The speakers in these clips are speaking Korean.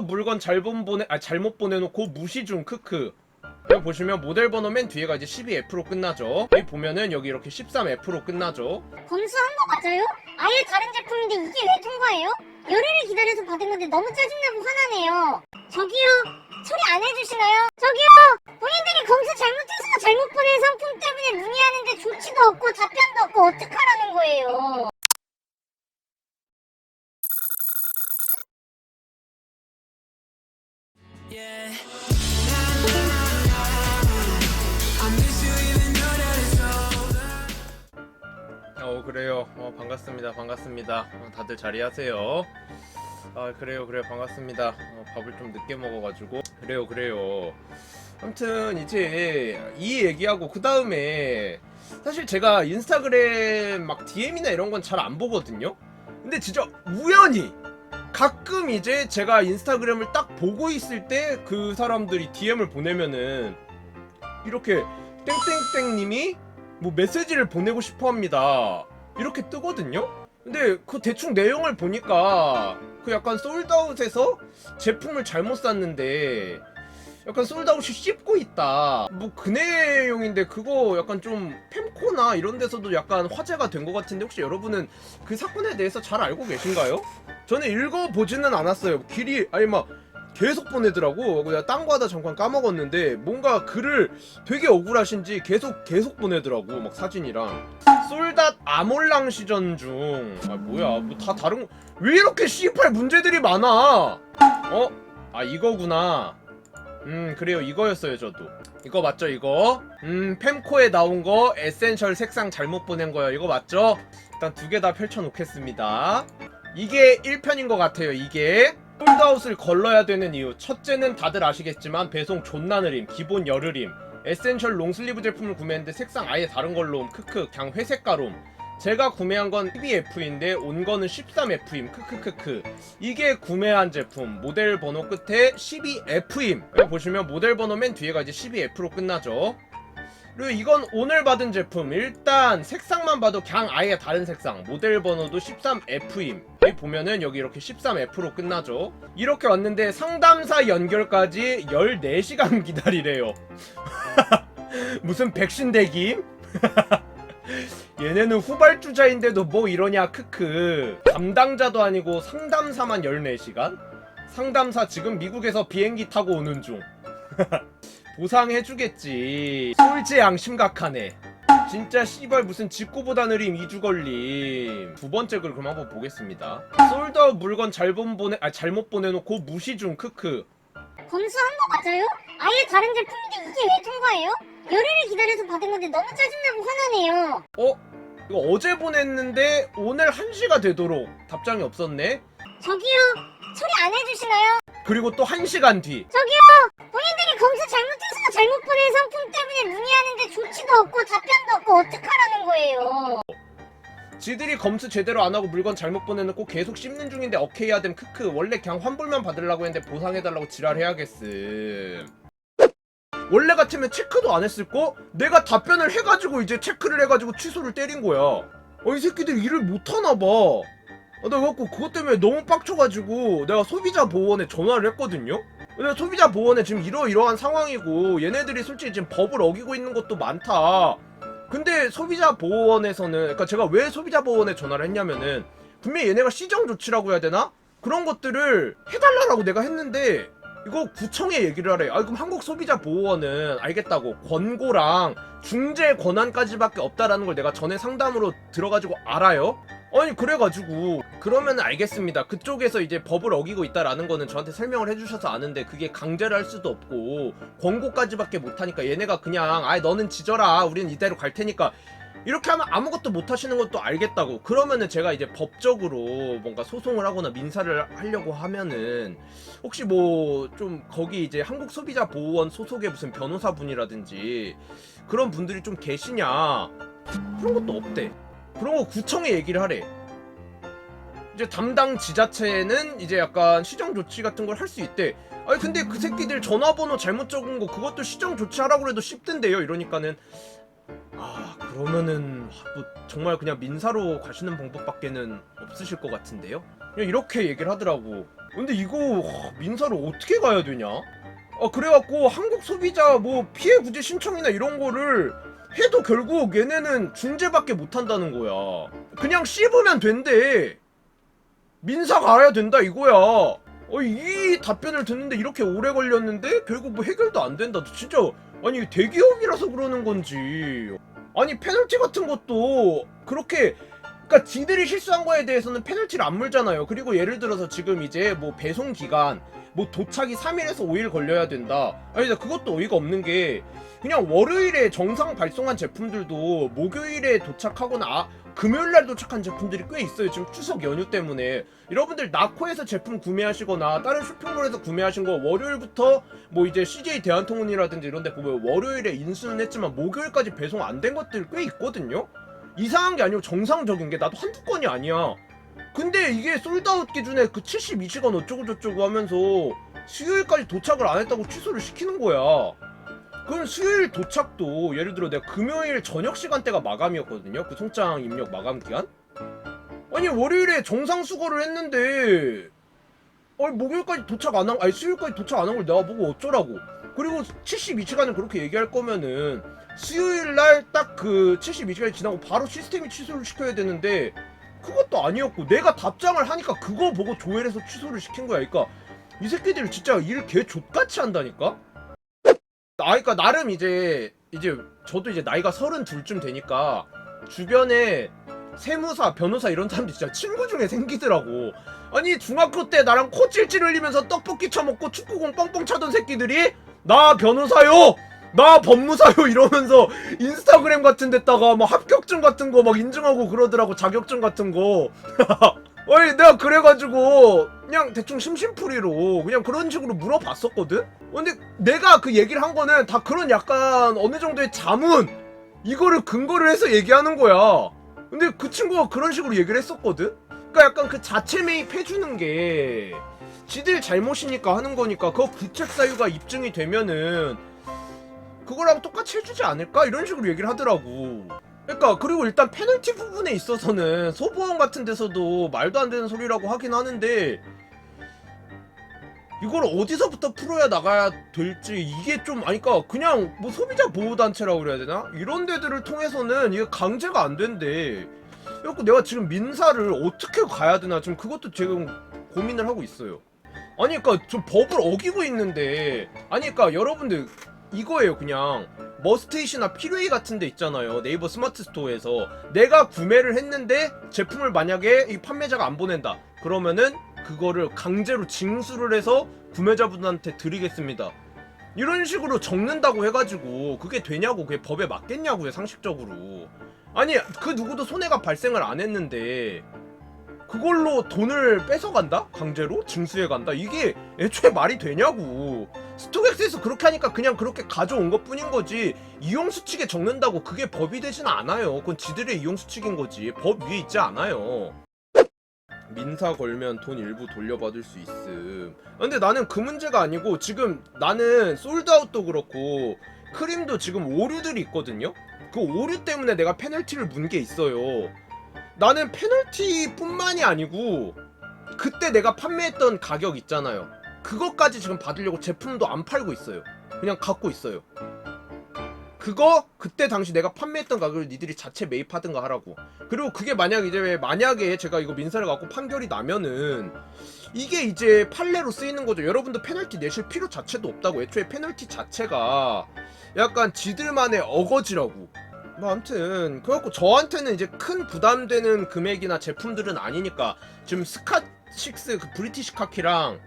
물건 잘못 보내 아 잘못 보내놓고 무시 중 크크 여기 보시면 모델 번호 맨 뒤에가 이제 12F로 끝나죠 여기 보면은 여기 이렇게 13F로 끝나죠 검수한 거 맞아요? 아예 다른 제품인데 이게 왜 통과해요? 열흘을 기다려서 받은 건데 너무 짜증나고 화나네요. 저기요, 처리 안 해주시나요? 저기요, 본인들이 검수 잘못해서 잘못 보낸 상품 때문에 문의하는데 조치도 없고 답변도 없고 거예요? 어 그래요. 어 반갑습니다. 반갑습니다. 어, 다들 자리하세요. 아 그래요 그래요. 반갑습니다. 어, 밥을 좀 늦게 먹어가지고. 그래요 그래요. 아무튼 이제 이 얘기하고 그 다음에 사실 제가 인스타그램 막 DM이나 이런 건 잘 안 보거든요. 근데 진짜 우연히 가끔 이제 제가 인스타그램을 딱 보고 있을 때 그 사람들이 DM을 보내면은 이렇게 땡땡땡님이 뭐 메시지를 보내고 싶어 합니다. 이렇게 뜨거든요? 근데 그 대충 내용을 보니까 그 약간 솔드아웃에서 제품을 잘못 샀는데 약간 솔드아웃이 씹고 있다. 뭐 그 내용인데 그거 약간 좀 팸코나 이런 데서도 약간 화제가 된 것 같은데 혹시 여러분은 그 사건에 대해서 잘 알고 계신가요? 저는 읽어보지는 않았어요. 길이 아니 막 계속 보내더라고. 그냥 딴거 하다 잠깐 까먹었는데 뭔가 글을 되게 억울하신지 계속 계속 보내더라고. 막 사진이랑. 솔닷 아몰랑 시전 중. 아 뭐야? 뭐 다 다른 거. 왜 이렇게 C8 문제들이 많아? 어? 아 이거구나. 음 그래요 이거였어요 저도. 이거 맞죠 이거? 음 팸코에 나온 거 에센셜 색상 잘못 보낸 거요. 이거 맞죠? 일단 두 개 다 펼쳐 놓겠습니다. 이게 1편인 것 같아요 이게 홀드아웃을 걸러야 되는 이유. 첫째는 다들 아시겠지만 배송 존나 느림 기본 열흘임. 에센셜 롱슬리브 제품을 구매했는데 색상 아예 다른 걸로 옴 크크 그냥 회색 가롬. 제가 구매한 건 12F인데 온 거는 13F임. 크크크크. 이게 구매한 제품. 모델 번호 끝에 12F임. 여기 보시면 모델 번호 맨 뒤에가 이제 12F로 끝나죠 그리고 이건 오늘 받은 제품. 일단 색상만 봐도 그냥 아예 다른 색상. 모델 번호도 13F임. 여기 보면은 여기 이렇게 13F로 끝나죠. 이렇게 왔는데 상담사 연결까지 14시간 기다리래요. 무슨 백신 대기임? 얘네는 후발주자인데도 뭐 이러냐 크크. 담당자도 아니고 상담사만 14시간? 상담사 지금 미국에서 비행기 타고 오는 중 보상해주겠지 솔제양 심각하네 진짜 씨발 무슨 직구보다 느림 2주 걸림 두 번째 글 그럼 한번 보겠습니다 솔드아웃 물건 잘못 보내 아 잘못 보내놓고 무시 중 크크 검수한 거 맞아요? 아예 다른 제품인데 이게 왜 통과해요? 열흘을 기다려서 받은 건데 너무 짜증나고 화나네요. 어? 이거 어제 보냈는데 오늘 1시가 되도록 답장이 없었네 저기요, 처리 안 해주시나요? 그리고 또 1시간 뒤 저기요, 잘못 보낸 상품 때문에 문의하는데 조치도 없고 답변도 없고 어떡하라는 거예요? 지들이 검수 제대로 안 하고 물건 잘못 보내놓고 계속 씹는 중인데 오케이 하됨 크크. 원래 그냥 환불만 받으려고 했는데 보상해달라고 지랄해야겠음. 원래 같으면 체크도 안 했을 거? 내가 답변을 해가지고 이제 체크를 해가지고 취소를 때린 거야. 어이 새끼들 일을 못하나 봐. 아, 나 그래갖고 그것 때문에 너무 빡쳐가지고 내가 소비자 보호원에 전화를 했거든요 근데 소비자 보호원에 지금 이러이러한 상황이고 얘네들이 솔직히 지금 법을 어기고 있는 것도 많다. 근데 소비자 보호원에서는 그러니까 제가 왜 소비자 보호원에 전화를 했냐면은 분명히 얘네가 시정 조치라고 해야 되나? 그런 것들을 해달라고 내가 했는데 이거 구청에 얘기를 하래. 아 그럼 한국 소비자 보호원은 알겠다고 권고랑 중재 권한까지밖에 없다라는 걸 내가 전에 상담으로 들어가지고 알아요. 아니 그래가지고 그러면 알겠습니다. 그쪽에서 이제 법을 어기고 있다라는 거는 저한테 설명을 해주셔서 아는데 그게 강제를 할 수도 없고 권고까지밖에 못하니까 얘네가 그냥 아 너는 지져라. 우리는 이대로 갈 테니까 이렇게 하면 아무것도 못 하시는 것도 알겠다고. 그러면은 제가 이제 법적으로 뭔가 소송을 하거나 민사를 하려고 하면은 혹시 뭐 좀 거기 이제 한국 소비자 보호원 소속의 무슨 변호사분이라든지 그런 분들이 좀 계시냐 그런 것도 없대. 그런 거 구청에 얘기를 하래. 이제 담당 지자체는 이제 약간 시정 조치 같은 걸 할 수 있대. 아니 근데 그 새끼들 전화번호 잘못 적은 거 그것도 시정 조치하라고 해도 씹던데요. 이러니까는 아 그러면은 뭐 정말 그냥 민사로 가시는 방법밖에는 없으실 것 같은데요. 그냥 이렇게 얘기를 하더라고. 근데 이거 와, 민사를 어떻게 가야 되냐? 아 그래갖고 한국 소비자 뭐 피해 구제 신청이나 이런 거를 해도 결국 얘네는 중재밖에 못 한다는 거야. 그냥 씹으면 된대. 민사 가야 된다 이거야. 어, 이 답변을 듣는데 이렇게 오래 걸렸는데 결국 뭐 해결도 안 된다. 진짜 아니 대기업이라서 그러는 건지. 아니 페널티 같은 것도 그렇게 그러니까 지들이 실수한 거에 대해서는 페널티를 안 물잖아요. 그리고 예를 들어서 지금 이제 뭐 배송 기간 뭐 도착이 3일에서 5일 걸려야 된다. 아니 근데 그것도 어이가 없는 게 그냥 월요일에 정상 발송한 제품들도 목요일에 도착하거나 아, 금요일 날 도착한 제품들이 꽤 있어요. 지금 추석 연휴 때문에 여러분들 나코에서 제품 구매하시거나 다른 쇼핑몰에서 구매하신 거 월요일부터 뭐 이제 CJ 대한통운이라든지 이런 데 보면 월요일에 인수는 했지만 목요일까지 배송 안 된 것들 꽤 있거든요. 이상한 게 아니고 정상적인 게 나도 한두 건이 아니야. 근데 이게 솔드아웃 기준에 그 72시간 어쩌고 저쩌고 하면서 수요일까지 도착을 안 했다고 취소를 시키는 거야. 그럼 수요일 도착도 예를 들어 내가 금요일 저녁 시간대가 마감이었거든요. 그 송장 입력 마감 기간. 아니 월요일에 정상 수거를 했는데 아니 목요일까지 도착 안 한, 아니 수요일까지 도착 안 한 걸 내가 보고 어쩌라고. 그리고 72시간을 그렇게 얘기할 거면은 수요일 날 딱 그 72시간이 지나고 바로 시스템이 취소를 시켜야 되는데 그것도 아니었고 내가 답장을 하니까 그거 보고 조회해서 취소를 시킨 거야. 그러니까 이 새끼들 진짜 일 개 족같이 한다니까. 아, 그러니까 나름 이제 이제 저도 이제 나이가 서른 둘쯤 되니까 주변에 세무사, 변호사 이런 사람들 진짜 친구 중에 생기더라고. 아니 중학교 때 나랑 코 찔찔 흘리면서 떡볶이 처먹고 축구공 뻥뻥 차던 새끼들이 나 변호사요. 나 법무사요 이러면서 인스타그램 같은 데다가 막 합격증 같은 거 막 인증하고 그러더라고 자격증 같은 거. 아니 내가 그래가지고 그냥 대충 심심풀이로 그냥 그런 식으로 물어봤었거든. 근데 내가 그 얘기를 한 거는 다 그런 약간 어느 정도의 자문 이거를 근거를 해서 얘기하는 거야. 근데 그 친구가 그런 식으로 얘기를 했었거든. 그러니까 약간 그 자체 매입 해주는 게 지들 잘못이니까 하는 거니까 그 구책 사유가 입증이 되면은 그거랑 똑같이 해주지 않을까 이런 식으로 얘기를 하더라고. 그러니까 그리고 일단 페널티 부분에 있어서는 소보험 같은 데서도 말도 안 되는 소리라고 하긴 하는데 이걸 어디서부터 풀어야 나가야 될지 이게 좀 아니까 그냥 뭐 소비자 보호 단체라고 그래야 되나 이런 데들을 통해서는 이게 강제가 안 된대. 그래갖고 내가 지금 민사를 어떻게 가야 되나 지금 그것도 지금 고민을 하고 있어요. 아니 그니까 좀 법을 어기고 있는데 아니 그니까 여러분들 이거예요 그냥. 머스테이시나 필웨이 같은 데 있잖아요. 네이버 스마트 스토어에서. 내가 구매를 했는데 제품을 만약에 이 판매자가 안 보낸다. 그러면은 그거를 강제로 징수를 해서 구매자분한테 드리겠습니다. 이런 식으로 적는다고 해가지고 그게 되냐고 그게 법에 맞겠냐고요 상식적으로 아니 그 누구도 손해가 발생을 안 했는데 그걸로 돈을 뺏어간다? 강제로? 징수해 간다? 이게 애초에 말이 되냐고. 스톡엑스에서 그렇게 하니까 그냥 그렇게 가져온 것 뿐인 거지. 이용수칙에 적는다고 그게 법이 되진 않아요. 그건 지들의 이용수칙인 거지. 법 위에 있지 않아요. 민사 걸면 돈 일부 돌려받을 수 있음. 근데 나는 그 문제가 아니고 지금 나는 솔드아웃도 그렇고 크림도 지금 오류들이 있거든요. 그 오류 때문에 내가 페널티를 문 게 있어요. 나는 페널티뿐만이 아니고 그때 내가 판매했던 가격 있잖아요. 그것까지 지금 받으려고 제품도 안 팔고 있어요. 그냥 갖고 있어요. 그거 그때 당시 내가 판매했던 가격을 니들이 자체 매입하든가 하라고. 그리고 그게 만약 이제 만약에 제가 이거 민사를 갖고 판결이 나면은 이게 이제 판례로 쓰이는 거죠. 여러분도 페널티 내실 필요 자체도 없다고. 애초에 페널티 자체가 약간 지들만의 어거지라고. 뭐 아무튼 그래갖고 저한테는 이제 큰 부담되는 금액이나 제품들은 아니니까 지금 스카6 그 브리티시 카키랑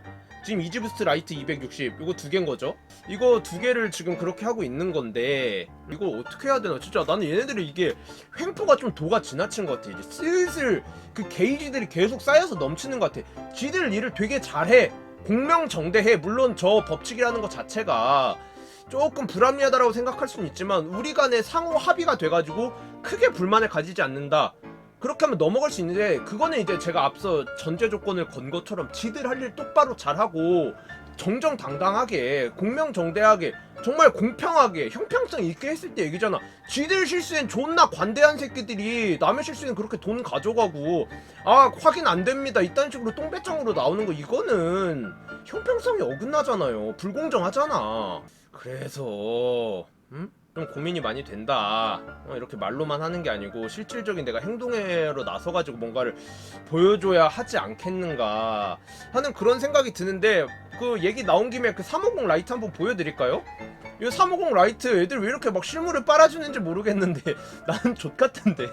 지금 이지부스트 라이트 260 이거 두 개인 거죠? 이거 두 개를 지금 그렇게 하고 있는 건데 이거 어떻게 해야 되나? 진짜 나는 얘네들이 이게 횡포가 좀 도가 지나친 것 같아. 이제 슬슬 그 게이지들이 계속 쌓여서 넘치는 것 같아. 지들 일을 되게 잘해. 공명정대해. 물론 저 법칙이라는 것 자체가 조금 불합리하다라고 생각할 수는 있지만 우리 간에 상호 합의가 돼가지고 크게 불만을 가지지 않는다. 그렇게 하면 넘어갈 수 있는데 그거는 이제 제가 앞서 전제 조건을 건 것처럼 지들 할 일 똑바로 잘하고 정정당당하게 공명정대하게 정말 공평하게 형평성 있게 했을 때 얘기잖아. 쥐들 실수엔 존나 관대한 새끼들이 남의 실수엔 그렇게 돈 가져가고 아 확인 안 됩니다. 이딴 식으로 똥배짱으로 나오는 거 이거는 형평성이 어긋나잖아요. 불공정하잖아. 그래서 음? 좀 고민이 많이 된다. 어, 이렇게 말로만 하는 게 아니고 실질적인 내가 행동으로 나서가지고 뭔가를 보여줘야 하지 않겠는가 하는 그런 생각이 드는데 그 얘기 나온 김에 그 350 라이트 한번 보여드릴까요? 이 350 라이트 애들 왜 이렇게 막 실물을 빨아주는지 모르겠는데 나는 족 같은데.